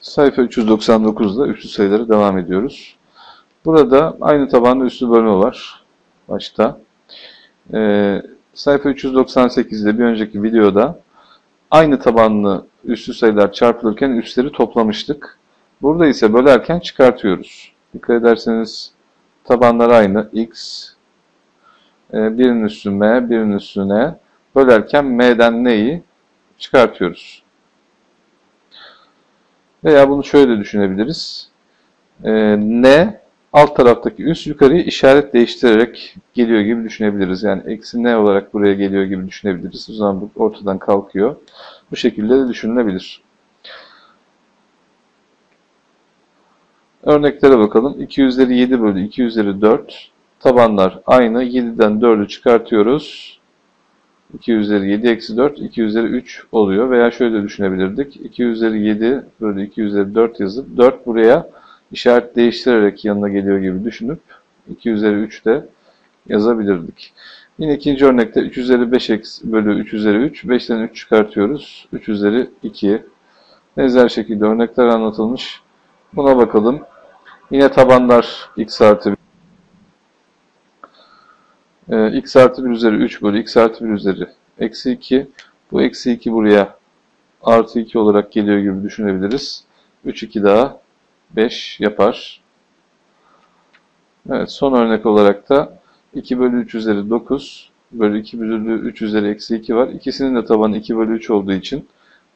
Sayfa 399'da üslü sayıları devam ediyoruz. Burada aynı tabanda üslü bölme var. Başta. Ee, sayfa 398'de bir önceki videoda aynı tabanlı üslü sayılar çarpılırken üsleri toplamıştık. Burada ise bölerken çıkartıyoruz. Dikkat ederseniz tabanlar aynı. X, e, birinin üstü M, birinin üstüne bölerken M'den N'yi çıkartıyoruz. Veya bunu şöyle düşünebiliriz. Ee, N alt taraftaki üst yukarıya işaret değiştirerek geliyor gibi düşünebiliriz. Yani eksi N olarak buraya geliyor gibi düşünebiliriz. O zaman bu ortadan kalkıyor. Bu şekilde de düşünülebilir. Örneklere bakalım. 2 üzeri 7 bölü 2 üzeri 4. Tabanlar aynı. 7'den 4'ü çıkartıyoruz. 2 üzeri 7 eksi 4, 2 üzeri 3 oluyor. Veya şöyle düşünebilirdik. 2 üzeri 7 bölü 2 üzeri 4 yazıp 4 buraya işaret değiştirerek yanına geliyor gibi düşünüp 2 üzeri 3 de yazabilirdik. Yine ikinci örnekte 3 üzeri 5 eksi bölü 3 üzeri 3. 5'ten 3 çıkartıyoruz. 3 üzeri 2. Benzer şekilde örnekler anlatılmış. Buna bakalım. Yine tabanlar x artı e, x artı 1 üzeri 3 bölü x artı 1 üzeri eksi 2. Bu eksi 2 buraya artı 2 olarak geliyor gibi düşünebiliriz. 3, 2 daha 5 yapar. Evet son örnek olarak da 2 bölü 3 üzeri 9 bölü 2 bölü 3 üzeri eksi 2 var. İkisinin de tabanı 2 bölü 3 olduğu için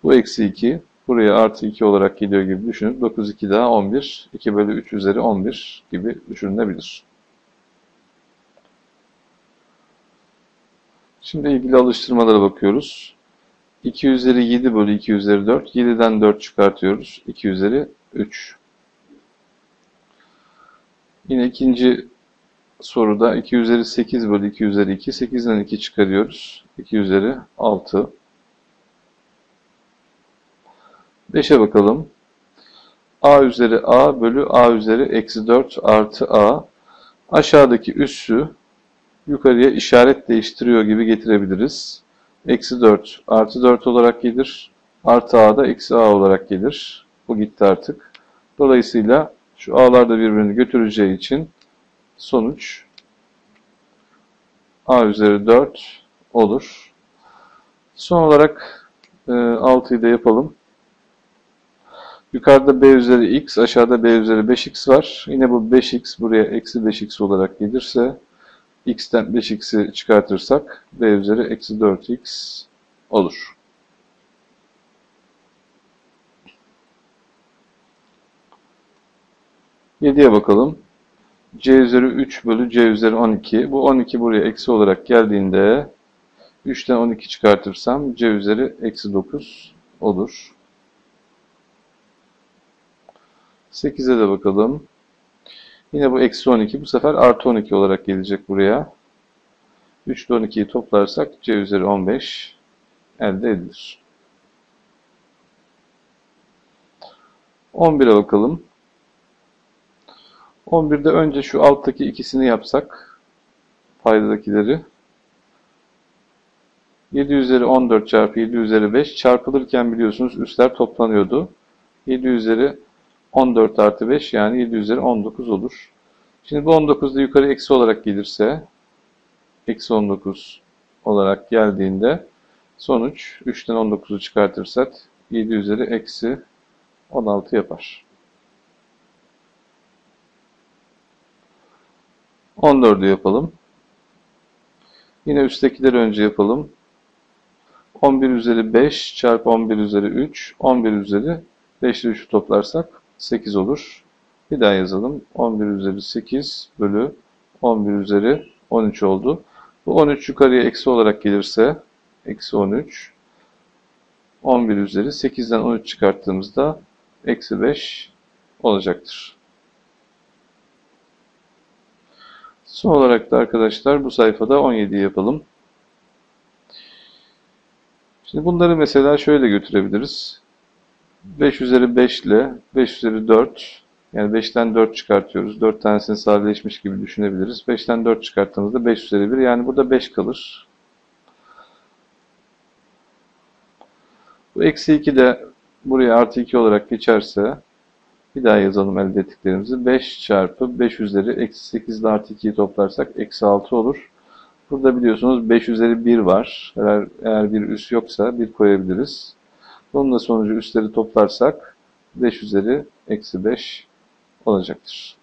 bu eksi 2 buraya artı 2 olarak geliyor gibi düşünüp 9, 2 daha 11, 2 bölü 3 üzeri 11 gibi düşünülebilir. Şimdi ilgili alıştırmalara bakıyoruz. 2 üzeri 7 bölü 2 üzeri 4. 7'den 4 çıkartıyoruz. 2 üzeri 3. Yine ikinci soruda 2 üzeri 8 bölü 2 üzeri 2. 8'den 2 çıkarıyoruz. 2 üzeri 6. 5'e bakalım. a üzeri a bölü a üzeri eksi 4 artı a. Aşağıdaki üssü yukarıya işaret değiştiriyor gibi getirebiliriz. Eksi 4 artı 4 olarak gelir. Artı a da eksi a olarak gelir. Bu gitti artık. Dolayısıyla şu a'lar da birbirini götüreceği için sonuç a üzeri 4 olur. Son olarak e, 6'yı da yapalım. Yukarıda b üzeri x, aşağıda b üzeri 5x var. Yine bu 5x buraya eksi 5x olarak gelirse x'ten 5x'i çıkartırsak b üzeri eksi 4x olur. Yediye bakalım. c üzeri 3 bölü c üzeri 12. Bu 12 buraya eksi olarak geldiğinde 3'ten 12 çıkartırsam c üzeri eksi 9 olur. 8'e de bakalım. Yine bu eksi 12 bu sefer artı 12 olarak gelecek buraya. 3 ile 12'yi toplarsak c üzeri 15 elde edilir. 11'e bakalım. 11'de önce şu alttaki ikisini yapsak paydadakileri 7 üzeri 14 çarpı 7 üzeri 5 çarpılırken biliyorsunuz üstler toplanıyordu. 7 üzeri 14 artı 5 yani 7 üzeri 19 olur. Şimdi bu 19 da yukarı eksi olarak gelirse eksi 19 olarak geldiğinde sonuç 3'ten 19'u çıkartırsak 7 üzeri eksi 16 yapar. 14'ü yapalım. Yine üsttekileri önce yapalım. 11 üzeri 5 çarpı 11 üzeri 3, 11 üzeri 5 ile 3'ü toplarsak 8 olur. Bir daha yazalım. 11 üzeri 8 bölü 11 üzeri 13 oldu. Bu 13 yukarıya eksi olarak gelirse eksi 13 11 üzeri 8'den 13 çıkarttığımızda eksi 5 olacaktır. Son olarak da arkadaşlar bu sayfada 17 yapalım. Şimdi bunları mesela şöyle götürebiliriz. 5 üzeri 5 ile 5 üzeri 4 yani 5'ten 4 çıkartıyoruz. 4 tanesini sadeleşmiş gibi düşünebiliriz. 5'ten 4 çıkarttığımızda 5 üzeri 1 yani burada 5 kalır. Bu eksi 2 de buraya artı 2 olarak geçerse bir daha yazalım elde ettiklerimizi. 5 çarpı 5 üzeri eksi 8 ile artı 2'yi toplarsak eksi 6 olur. Burada biliyorsunuz 5 üzeri 1 var. Eğer, eğer bir üs yoksa 1 koyabiliriz. Bunun da sonucu üstleri toplarsak 5 üzeri eksi 5 olacaktır.